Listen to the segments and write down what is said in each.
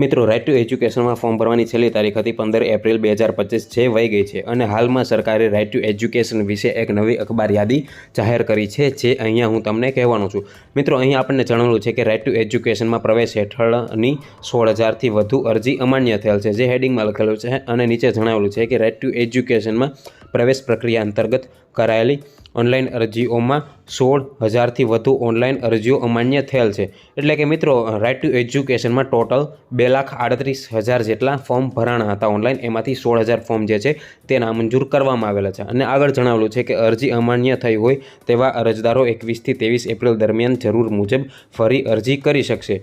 મિત્રો right two એજ્યુકેશનમાં form ભરવાની છેલ્લી તારીખ હતી પંદર એપ્રિલ બે હજાર પચીસ, જે વહી ગઈ છે અને હાલમાં સરકારે રાઇટ ટુ એજ્યુકેશન વિશે એક નવી અખબાર યાદી જાહેર કરી છે, જે અહીંયા હું તમને કહેવાનો છું. મિત્રો અહીંયા આપણને જણાવેલું છે કે રાઇટ ટુ એજ્યુકેશનમાં પ્રવેશ હેઠળની સોળ હજારથી વધુ અરજી અમાન્ય થયેલ છે, જે હેડિંગમાં લખેલું છે અને નીચે જણાવેલું છે કે રાઇટ ટુ એજ્યુકેશનમાં પ્રવેશ પ્રક્રિયા અંતર્ગત કરાયેલી ઓનલાઈન અરજીઓમાં સોળ હજારથી વધુ ઓનલાઈન અરજીઓ અમાન્ય થયેલ છે. એટલે કે મિત્રો રાઇટ ટુ એજ્યુકેશનમાં ટોટલ બે લાખ આડત્રીસ હજાર જેટલા ફોર્મ ભરાણા હતા ઓનલાઈન એમાંથી સોળ હજાર ફોર્મ જે છે તે નામંજૂર કરવામાં આવેલા છે. અને આગળ જણાવેલું છે કે અરજી અમાન્ય થઈ હોય તેવા અરજદારો એકવીસથી ત્રેવીસ એપ્રિલ દરમિયાન જરૂર મુજબ ફરી અરજી કરી શકશે.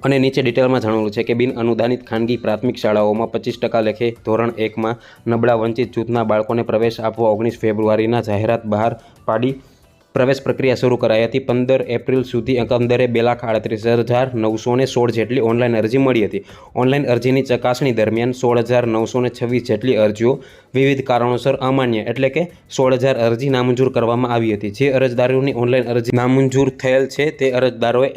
અને નીચે ડિટેલમાં જણાવેલું છે કે બિન અનુદાનિત ખાનગી પ્રાથમિક શાળાઓમાં પચીસ ટકા લેખે ધોરણ એકમાં નબળા વંચિત જૂથના બાળકોને પ્રવેશ આપવા ઓગણીસ ફેબ્રુઆરીના જાહેરાત બહાર પાડી પ્રવેશ પ્રક્રિયા શરૂ કરાઈ હતી. પંદર એપ્રિલ સુધી એકંદરે બે લાખ આડત્રીસ હજાર નવસો ને સોળ જેટલી ઓનલાઈન અરજી મળી હતી. ઓનલાઈન અરજીની ચકાસણી દરમિયાન સોળ હજાર નવસો ને છવ્વીસ જેટલી અરજીઓ વિવિધ કારણોસર અમાન્ય એટલે કે સોળ હજાર અરજી નામંજૂર કરવામાં આવી હતી. જે અરજદારોની ઓનલાઈન અરજી નામંજૂર થયેલ છે તે અરજદારોએ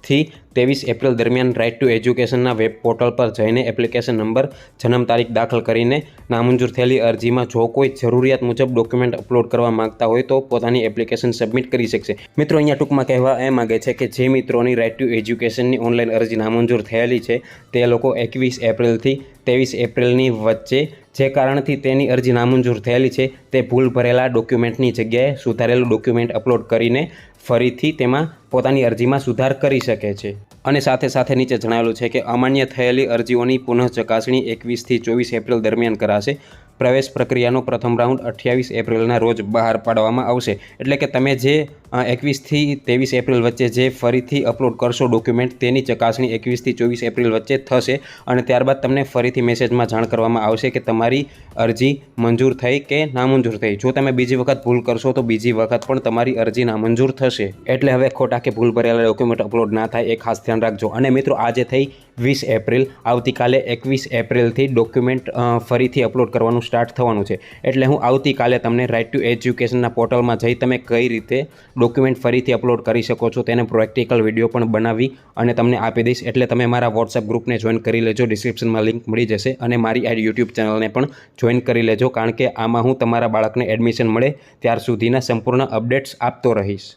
એકવીસથી ત્રેવીસ એપ્રિલ દરમિયાન રાઇટ ટુ એજ્યુકેશનના વેબ પોર્ટલ પર જઈને એપ્લિકેશન નંબર જન્મ તારીખ દાખલ કરીને નામંજૂર થયેલી અરજીમાં જો કોઈ જરૂરિયાત મુજબ ડોક્યુમેન્ટ અપલોડ કરવા માંગતા હોય તો પોતાની એપ્લિકેશન સબમિટ કરી શકશે. મિત્રો, અહીંયા ટૂંકમાં કહેવા એ માગે છે કે જે મિત્રોની રાઇટ ટુ એજ્યુકેશનની ઓનલાઈન અરજી નામંજૂર થયેલી છે, તે લોકો એકવીસ એપ્રિલથી ત્રેવીસ એપ્રિલની વચ્ચે જે કારણથી તેની અરજી નામંજૂર થયેલી છે, તે ભૂલ ભરેલા ડોક્યુમેન્ટની જગ્યાએ સુધારેલું ડોક્યુમેન્ટ અપલોડ કરીને ફરીથી તેમાં પોતાની અરજીમાં સુધાર કરી શકે છે. અને સાથે સાથે નીચે જણાવેલું છે કે અમાન્ય થયેલી અરજીઓની પુનઃ ચકાસણી એકવીસથી ચોવીસ એપ્રિલ દરમિયાન કરાશે. પ્રવેશ પ્રક્રિયાનો પ્રથમ રાઉન્ડ અઠ્યાવીસ એપ્રિલના રોજ બહાર પાડવામાં આવશે. એટલે કે તમે જે એકવીસથી ત્રેવીસ એપ્રિલ વચ્ચે જે ફરીથી અપલોડ કરશો ડોક્યુમેન્ટ, તેની ચકાસણી એકવીસથી ચોવીસ એપ્રિલ વચ્ચે થશે અને ત્યારબાદ તમને ફરીથી મેસેજમાં જાણ કરવામાં આવશે કે તમારી અરજી મંજૂર થઈ કે નામંજૂર થઈ. જો તમે બીજી વખત ભૂલ કરશો તો બીજી વખત પણ તમારી અરજી નામંજૂર થશે. એટલે હવે ખોટા કે ભૂલ ભરેલા ડોક્યુમેન્ટ અપલોડ ના થાય એ ખાસ ધ્યાન રાખજો. અને મિત્રો, આજે થઈ વીસ એપ્રિલ. આવતીકાલે એકવીસ એપ્રિલથી ડોક્યુમેન્ટ ફરીથી અપલોડ કરવાનું સ્ટાર્ટ થવાનું છે. એટલે હું આવતીકાલે તમને રાઇટ ટુ એજ્યુકેશનના પોર્ટલમાં જઈ તમે કઈ રીતે ડોક્યુમેન્ટ ફરીથી અપલોડ કરી શકો છો તેને પ્રેક્ટિકલ વીડિયો પણ બનાવી અને તમને આપી દઈશ. એટલે તમે મારા વોટ્સઅપ ગ્રુપને જોઈન કરી લેજો. ડિસ્ક્રિપ્શનમાં લિંક મળી જશે અને મારી આ યુટ્યુબ ચેનલને પણ જોઈન કરી લેજો. કારણ કે આમાં હું તમારા બાળકને એડમિશન મળે. ત્યાર સુધીના સંપૂર્ણ અપડેટ્સ આપતો રહીશ.